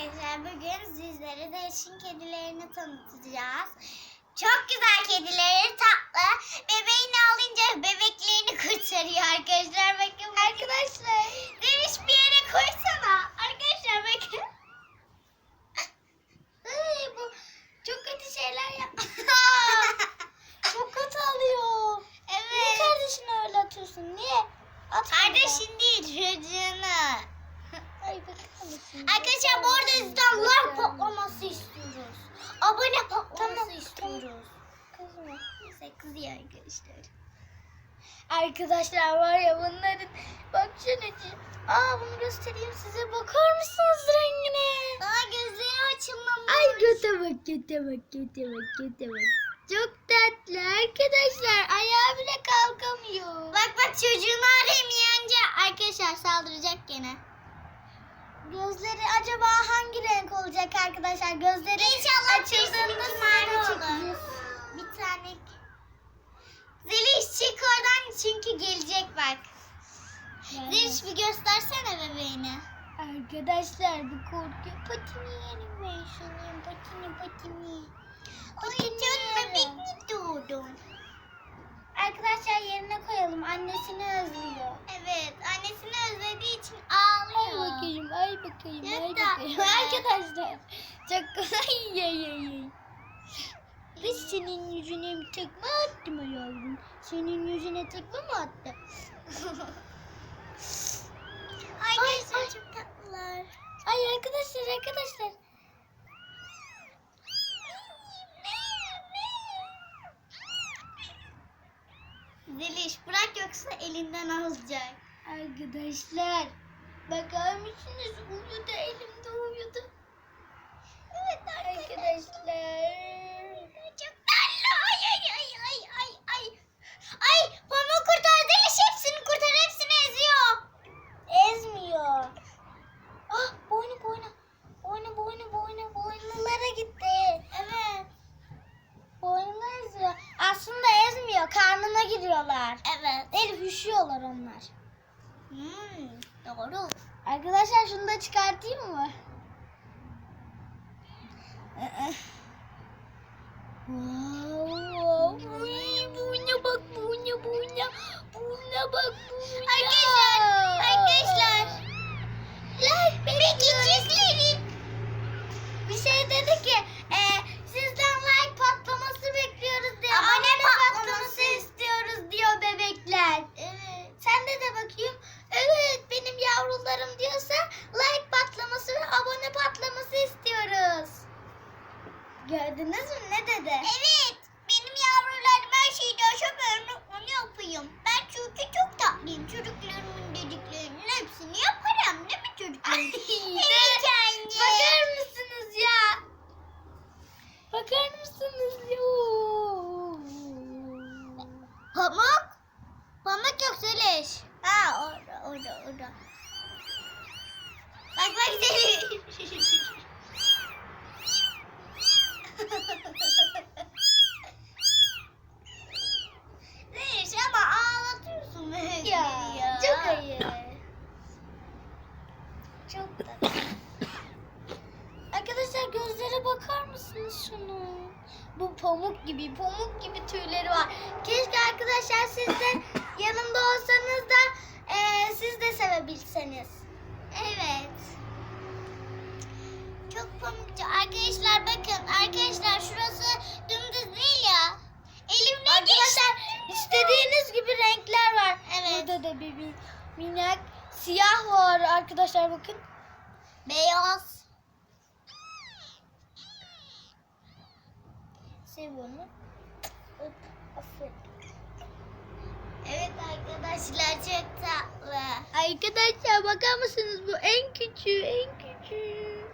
arkadaşlar bugün sizlere değişim kedilerini tanıtacağız. Çok güzel kedileri tatlı. Bebeğini alınca bebeklerini kurtarıyor arkadaşlar. Bakın arkadaşlar. Deniz bir yere koysana. Arkadaşlar bakın. Ay, bu çok kötü şeyler yap. Çok kötü alıyor. Niye evet. kardeşine öyle atıyorsun? Niye? Atma Kardeşin değil çocuğunu. Ay bakar mısın? Arkadaşlar bu arada sizden like patlaması istiyoruz. Abone patlaması Tamam, istiyoruz. Kızma. Neyse kızıyor arkadaşlar. Arkadaşlar var ya bunların bak şunacı. Aa bunu göstereyim size. Bakar mısınız rengine? Daha gözleri açılmamış. Ay göte bak göte bak göte bak göte bak. Çok tatlı arkadaşlar. Ayağı bile kalkamıyor. Bak bak çocuğunu arayayım yiyince arkadaşlar saldıracak gene. Gözleri acaba hangi renk olacak arkadaşlar? Gözleri İnşallah açıldığında mavi olur. Bir tane. Zeliş çık oradan çünkü gelecek bak. Zeliş bir göstersene bebeğini. Arkadaşlar bu korku patini yerim ben şunun patini patini. Ay canım bebek mi doğdun? Arkadaşlar yerine koyalım annesini özlüyor. Evet annesini özlediği için Ay ağlıyor. bakayım ay bakayım ay bakayım. da- Arkadaşlar çok ay ay ay ay. Biz senin yüzüne bir tekme attı mı yavrum? Senin yüzüne tekme mi attı? Arkadaşlar ay. çok tatlılar. Ay arkadaşlar arkadaşlar. Bırak yoksa elinden alacak. Arkadaşlar bakar mısınız? Uyudu elimde uyudu. Evet Arkadaşlar. Çok tatlı. Ay ay ay ay ay ay. Ay pamuğu kurtar Zeliş hepsini kurtar hepsini eziyor. Ezmiyor. Ah boynu boynu. Boynu boynu boynu boynulara gitti. Evet. Boynuna eziyor. Aslında ezmiyor. Karnına giriyorlar. Evet. Elif üşüyorlar onlar. Hmm, doğru. Arkadaşlar şunu da çıkartayım mı? Wow, wow. Pamuk? Pamuk yok Zeliş. Ha orada orada orada. Bak bak Zeliş. Zeliş ama ağlatıyorsun beni Ya, ya. çok ayıp. Çok tatlı. Arkadaşlar gözlere bakar mısınız şunu? Bu pamuk gibi, pamuk gibi tüyleri var. Keşke arkadaşlar siz de yanımda olsanız da eee, siz de sevebilseniz. Evet. Çok pamukçu. Arkadaşlar bakın. Arkadaşlar şurası dümdüz değil ya. Elimle Arkadaşlar istediğiniz gibi renkler var. Evet. Burada da bir, bir minnak siyah var arkadaşlar bakın. Beyaz. Seviyorum. Öp, aferin. Evet arkadaşlar çok tatlı. Arkadaşlar bakar mısınız bu en küçüğü en küçüğü.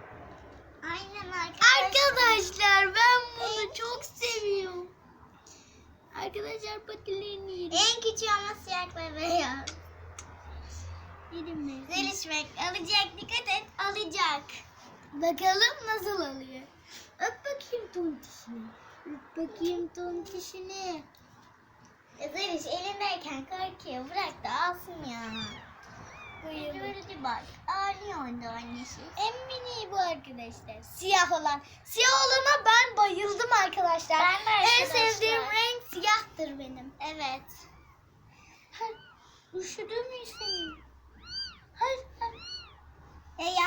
Aynen arkadaşlar. Arkadaşlar ben bunu çok seviyorum. Arkadaşlar patilerini yerim. En küçüğü ama siyah ve beyaz. Yerim ben. Zelişmek alacak. Dikkat et alacak. Bakalım nasıl oluyor. Öp bakayım tontişini. Bakayım tontişini. Zeliş elindeyken korkuyor. Bırak da alsın ya. Böyle bak. Ağlıyor onda annesi? En mini bu arkadaşlar. Siyah olan. Siyah olana ben bayıldım arkadaşlar. Ben de En arkadaşlar. sevdiğim renk siyahtır benim. Evet. Hayır. Üşüdün mü senin? Hayır. hayır.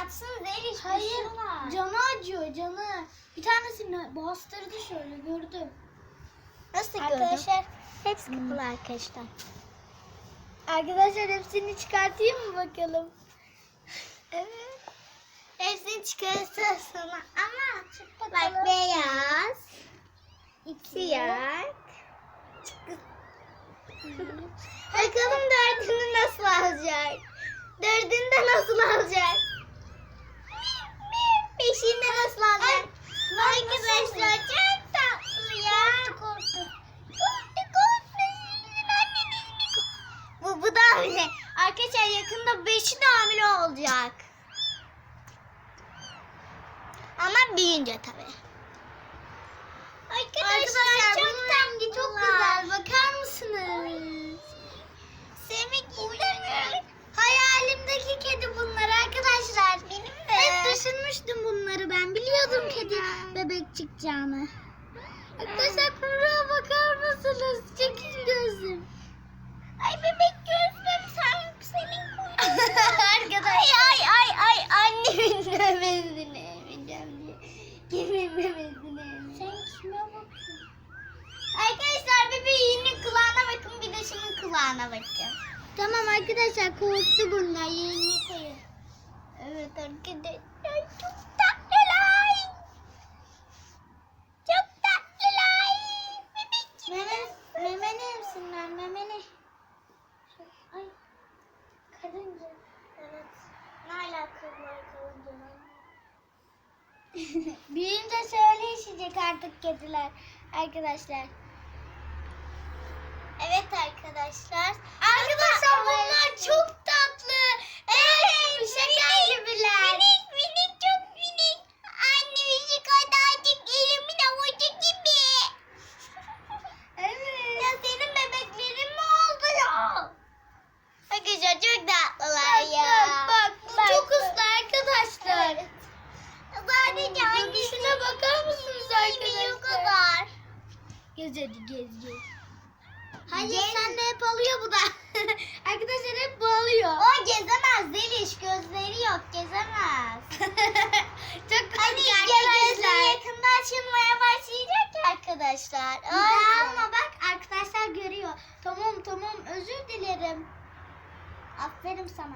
Yatsın Zeliş. Hayır. üşüyorlar. Canı acıyor canı. Bir tanesini bastırdı şöyle gördüm. Nasıl Arkadaşlar Hepsi kapalı arkadaşlar. Arkadaşlar hepsini çıkartayım mı bakalım? Evet. Hepsini çıkartırsın ama bakalım. bak beyaz, siyah. Bakalım dördünü nasıl alacak? Dördünü de nasıl alacak? Beşini de nasıl alacak? Arkadaşlar çok tatlı ya. Korktu korktu. Korktu korktu. Bu, bu da hamile. Arkadaşlar yakında beşi de hamile olacak. Ama büyüyünce tabii. Arkadaşlar, çok tatlı, çok güzel. Bakar mısınız? Sevmek istemiyorum. Hayalimdeki kedi bunlar arkadaşlar. Benim. Hep düşünmüştüm bunları ben. Biliyordum kedi bebek çıkacağını. Arkadaşlar kuyruğa bakar mısınız? Çekil gözüm. Ay bebek gözlüm sen senin Arkadaşlar. Ay ay ay ay annemin memesini emeceğim diye. Kimin memesini emeceğim. Sen kime bakıyorsun? Arkadaşlar bebeğinin kulağına bakın bir de şunun kulağına bakın. Tamam arkadaşlar korktu bunlar. Yerini koyun. Evet arkadaşlar çok tatlılar. Çok tatlılar. Bebek Meme, memeni emsinler memeni. Ay karınca. Evet. Ne alakası var karıncalarla? Büyüyünce şöyle işecek artık kediler. Arkadaşlar. Evet arkadaşlar. Arkadaşlar bunlar çok. Evet, şeker gibiler. Minik minik çok minik. Annemizi kadarcık elimin avucu gibi. Evet. Ya senin bebeklerin mi oldu ya? Arkadaşlar çok tatlılar Bak, ya. bak, bak, bak. çok hızlı arkadaşlar. Evet. Sadece Görünüşüne bakar mısınız arkadaşlar? kadar. Gez hadi gez gez. Hayır, Gez. sen de hep alıyor bu da. arkadaşlar hep bu alıyor. O gezemez Zeliş. Gözleri yok gezemez. çok Hani komik gözleri arkadaşlar. yakında açılmaya başlayacak ya arkadaşlar. Ay. ama bak arkadaşlar görüyor. Tamam tamam özür dilerim. Aferin sana.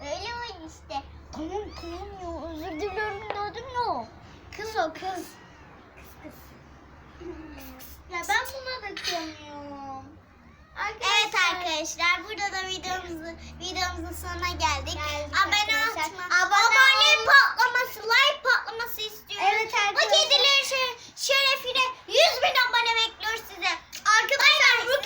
Öyle oyun işte. Tamam tamam ya özür diliyorum dedim ya. Kız o kız. Kız kız. ya ben buna da kıyamıyorum arkadaşlar. Burada da videomuzu videomuzun sonuna geldik. abone atma. Abone, abone ol. patlaması, like patlaması istiyoruz. Evet arkadaşlar. Bu kedilerin şerefine 100 bin abone bekliyoruz size. Arkadaşlar bu